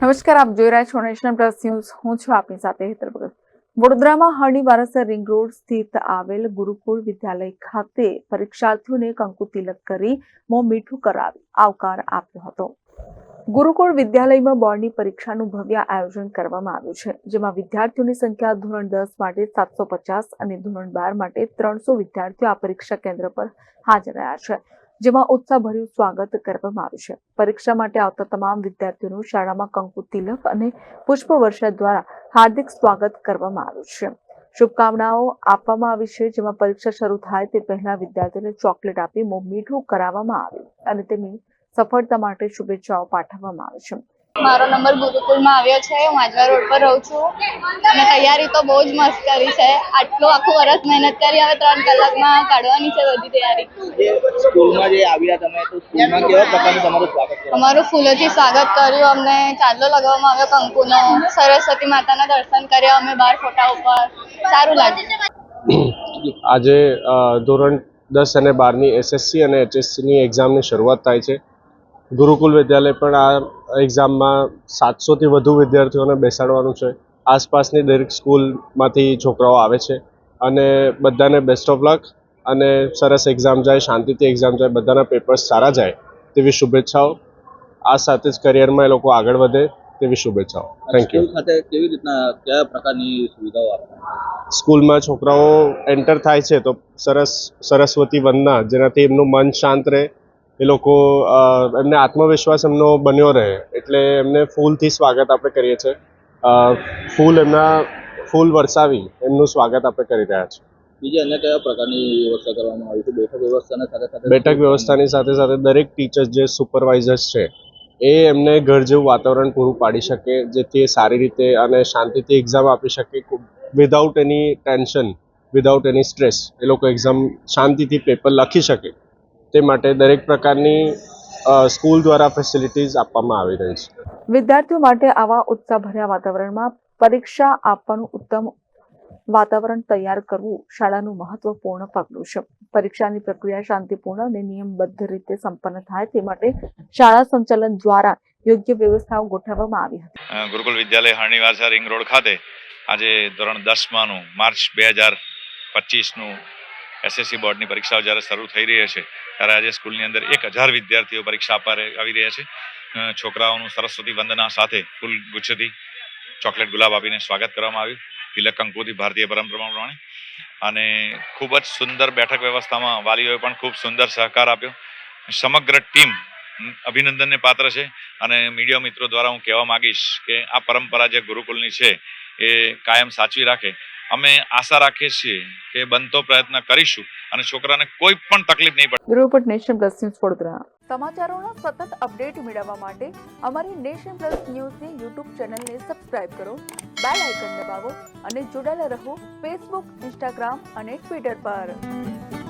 નમસ્કાર, આપ જોઈ રહ્યા છો નેશનલ પ્લસ ન્યૂઝ. હું છું આપની સાથે હેતલ ભગત. વડોદરામાં હરણી વારસર રિંગ રોડ સ્થિત આવેલ ગુરુકુળ વિદ્યાલય ખાતે પરીક્ષાર્થીઓને કંકુ તિલક કરી મો મીઠું કરાવી આવકાર આપ્યો હતો. ગુરુકુળ વિદ્યાલયમાં બોર્ડની પરીક્ષાનું ભવ્ય આયોજન કરવામાં આવ્યું છે, જેમાં વિદ્યાર્થીઓની સંખ્યા ધોરણ દસ માટે સાતસો પચાસ અને ધોરણ બાર માટે ત્રણસો વિદ્યાર્થીઓ આ પરીક્ષા કેન્દ્ર પર હાજર રહ્યા છે. જેમાં ઉત્સાહભર્યું સ્વાગત કરવામાં આવ્યું છે. પરીક્ષા માટે આવતા તમામ વિદ્યાર્થીઓનું શાળામાં કંકુ તિલક અને પુષ્પવર્ષા દ્વારા હાર્દિક સ્વાગત કરવામાં આવ્યું છે. શુભકામનાઓ આપવામાં આવી છે. જેમાં પરીક્ષા શરૂ થાય તે પહેલા વિદ્યાર્થીઓને ચોકલેટ આપી મોં મીઠું કરાવવામાં આવ્યું અને તેમની સફળતા માટે શુભેચ્છાઓ પાઠવવામાં આવી છે. મારો નંબર ગુરુકુળમાં આવ્યો છે હું આજવા રોડ પર રહું છું. અને તૈયારી તો બહુ જ મસ્ત કરી છે. આટલું આખું વર્ષ મહેનત કરી હવે ત્રણ કલાકમાં કાઢવાની છે બધી તૈયારી. સ્કૂલમાં જે આવ્યા તમે તો સ્કૂલમાં કેવા પ્રકારનું તમારું સ્વાગત કરવામાં અમારું ફૂલોથી સ્વાગત કર્યું અમને ચાંદલો લગાવવામાં આવ્યો કંકુનો. સરસ્વતી માતાના દર્શન કર્યા અમે બાર ફોટા ઉપર. સારું લાગ્યું. આજે ધોરણ દસ અને બારની એસએસસી અને એચએસસીની એક્ઝામની શરૂઆત થાય છે. ગુરુકુલ વિદ્યાલય પણ આ એક્ઝામમાં સાતસોથી વધુ વિદ્યાર્થીઓને બેસાડવાનું છે. આસપાસની દરેક સ્કૂલમાંથી છોકરાઓ આવે છે અને બધાને બેસ્ટ ઓફ લક અને સરસ એક્ઝામ જાય શાંતિથી એક્ઝામ જાય બધાના પેપર્સ સારા જાય તેવી શુભેચ્છાઓ. આ સાથે જ કરિયરમાં એ લોકો આગળ વધે તેવી શુભેચ્છાઓ. થેન્ક યુ ખાતે કેવી રીતના કયા પ્રકારની સુવિધાઓ આપે? સ્કૂલમાં છોકરાઓ એન્ટર થાય છે તો સરસ સરસ્વતી વંદના જેનાથી એમનું મન શાંત રહે એ લોકો એમને આત્મવિશ્વાસ એમનો બન્યો રહે. એટલે એમને ફૂલથી સ્વાગત આપણે કરીએ છીએ. ફૂલ એમના ફૂલ વરસાવી એમનું સ્વાગત આપણે કરી રહ્યા છીએ. બીજી અન્ય કયા પ્રકારની વ્યવસ્થા કરવામાં આવી છે? બેઠક વ્યવસ્થાના સાથે સાથે બેઠક વ્યવસ્થાની સાથે સાથે દરેક ટીચર્સ જે સુપરવાઇઝર્સ છે એ એમને ઘર જેવું વાતાવરણ પૂરું પાડી શકે જેથી એ સારી રીતે અને શાંતિથી એક્ઝામ આપી શકે without any tension without any stress એ લોકો એક્ઝામ શાંતિથી પેપર લખી શકે. તે માટે દરેક પ્રકારની સ્કૂલ દ્વારા ફેસિલિટીઝ આપવામાં આવી રહી છે. વિદ્યાર્થીઓ માટે આવા ઉત્સાહભર્યા વાતાવરણમાં પરીક્ષા આપવાનું ઉત્તમ વાતાવરણ તૈયાર કરવું શાળાનું મહત્વપૂર્ણ પગલું છે. પરીક્ષાની પ્રક્રિયા શાંતિપૂર્ણ અને નિયમબદ્ધ રીતે સંપન્ન થાય તે માટે શાળા સંચાલન દ્વારા યોગ્ય વ્યવસ્થાઓ ગોઠવવામાં આવી હતી. ગુરુકુલ વિદ્યાલય હરણીવાસા રિંગ રોડ ખાતે આજે ધોરણ દસમાનું માર્ચ બે હજાર પચીસનું એસએસસી બોર્ડની પરીક્ષાઓ જ્યારે શરૂ થઈ રહી છે, ત્યારે આજે સ્કૂલની અંદર એક હજાર વિદ્યાર્થીઓ પરીક્ષા આપવા આવી રહ્યા છે. છોકરાઓનું સરસ્વતી વંદના સાથે ફૂલ ગુચ્છથી ચોકલેટ ગુલાબ આપીને સ્વાગત કરવામાં આવ્યું. તિલક કંકુથી ભારતીય પરંપરા પ્રમાણે. અને ખૂબ જ સુંદર બેઠક વ્યવસ્થામાં વાલીઓએ પણ ખૂબ સુંદર સહકાર આપ્યો. સમગ્ર ટીમ અભિનંદનને પાત્ર છે. અને મીડિયા મિત્રો દ્વારા હું કહેવા માગીશ કે આ પરંપરા જે ગુરુકુલની છે, એ કાયમ સાચવી રાખે. અમે આશા રાખીએ છીએ કે બનતો પ્રયત્ન કરીશું અને છોકરાને કોઈ પણ તકલીફ નહીં પડે. Report Nation Plus News Vadodara. સમાચારોના સતત અપડેટ મેળવવા માટે અમારી નેશન પ્લસ ન્યૂઝની યુટ્યુબ ચેનલને સબસ્ક્રાઇબ કરો બેલ આઇકન દબાવો અને જોડાયેલા રહો ફેસબુક ઇન્સ્ટાગ્રામ અને ટ્વિટર પર.